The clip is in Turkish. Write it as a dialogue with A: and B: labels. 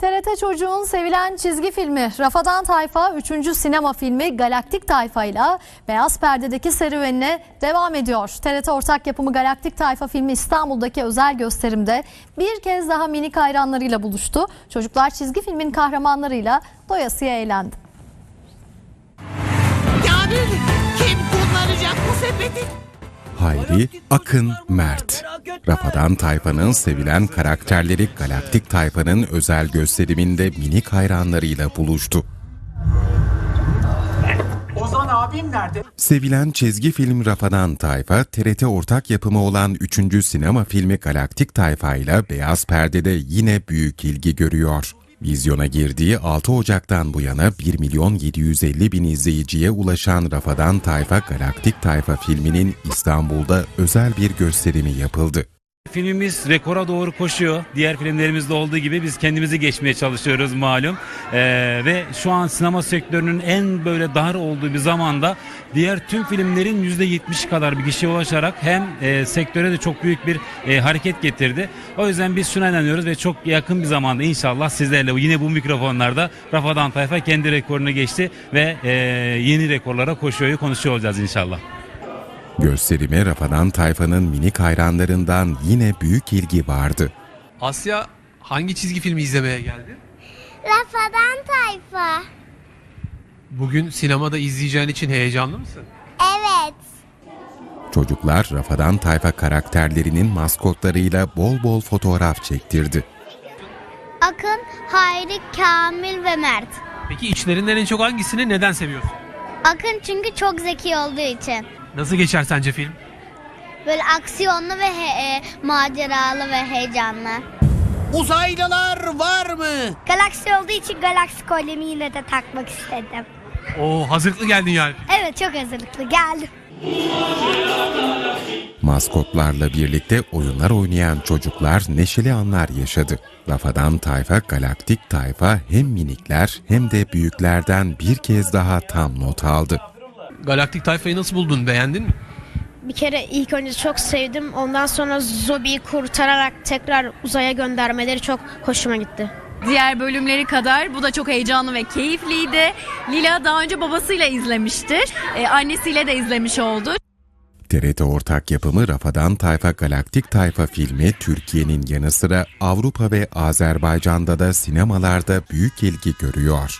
A: TRT Çocuğun sevilen çizgi filmi Rafadan Tayfa 3. sinema filmi Galaktik Tayfa ile Beyaz Perde'deki serüvenine devam ediyor. TRT ortak yapımı Galaktik Tayfa filmi İstanbul'daki özel gösterimde bir kez daha minik hayranlarıyla buluştu. Çocuklar çizgi filmin kahramanlarıyla doyasıya eğlendi.
B: Kamil kim kullanacak bu sepeti?
C: Hayri, Akın, Mert. Rafadan Tayfa'nın sevilen karakterleri Galaktik Tayfa'nın özel gösteriminde minik hayranlarıyla buluştu.
D: Ozan abim nerede?
C: Sevilen çizgi film Rafadan Tayfa, TRT ortak yapımı olan 3. sinema filmi Galaktik Tayfa ile Beyaz Perde'de yine büyük ilgi görüyor. Vizyona girdiği 6 Ocak'tan bu yana 1 milyon 750 bin izleyiciye ulaşan Rafadan Tayfa Galaktik Tayfa filminin İstanbul'da özel bir gösterimi yapıldı.
E: Filmimiz rekora doğru koşuyor. Diğer filmlerimizde olduğu gibi biz kendimizi geçmeye çalışıyoruz malum. Ee, ve şu an sinema sektörünün en böyle dar olduğu bir zamanda diğer tüm filmlerin %70 kadar bir kişiye ulaşarak hem e, sektöre de çok büyük bir e, hareket getirdi. O yüzden biz şuna inanıyoruz ve çok yakın bir zamanda inşallah sizlerle yine bu mikrofonlarda Rafadan Tayfa kendi rekorunu geçti ve e, yeni rekorlara koşuyor konuşuyor olacağız inşallah.
C: Gösterime Rafadan Tayfa'nın minik hayranlarından yine büyük ilgi vardı.
F: Asya hangi çizgi filmi izlemeye geldi?
G: Rafadan Tayfa.
F: Bugün sinemada izleyeceğin için heyecanlı mısın?
G: Evet.
C: Çocuklar Rafadan Tayfa karakterlerinin maskotlarıyla bol bol fotoğraf çektirdi.
G: Akın, Hayri, Kamil ve Mert.
F: Peki içlerinden en çok hangisini neden seviyorsun?
G: Akın çünkü çok zeki olduğu için.
F: Nasıl geçer sence film?
G: Böyle aksiyonlu ve he- e, maceralı ve heyecanlı.
B: Uzaylılar var mı?
G: Galaksi olduğu için galaksi kolyemi yine de takmak istedim.
F: Oo hazırlıklı geldin yani.
G: Evet çok hazırlıklı geldim.
C: Maskotlarla birlikte oyunlar oynayan çocuklar neşeli anlar yaşadı. Rafadan Tayfa Galaktik Tayfa hem minikler hem de büyüklerden bir kez daha tam not aldı.
F: Galaktik Tayfa'yı nasıl buldun? Beğendin mi?
H: Bir kere ilk önce çok sevdim. Ondan sonra Zobi'yi kurtararak tekrar uzaya göndermeleri çok hoşuma gitti.
I: Diğer bölümleri kadar bu da çok heyecanlı ve keyifliydi. Lila daha önce babasıyla izlemiştir. Ee, annesiyle de izlemiş oldu.
C: TRT ortak yapımı Rafadan Tayfa Galaktik Tayfa filmi Türkiye'nin yanı sıra Avrupa ve Azerbaycan'da da sinemalarda büyük ilgi görüyor.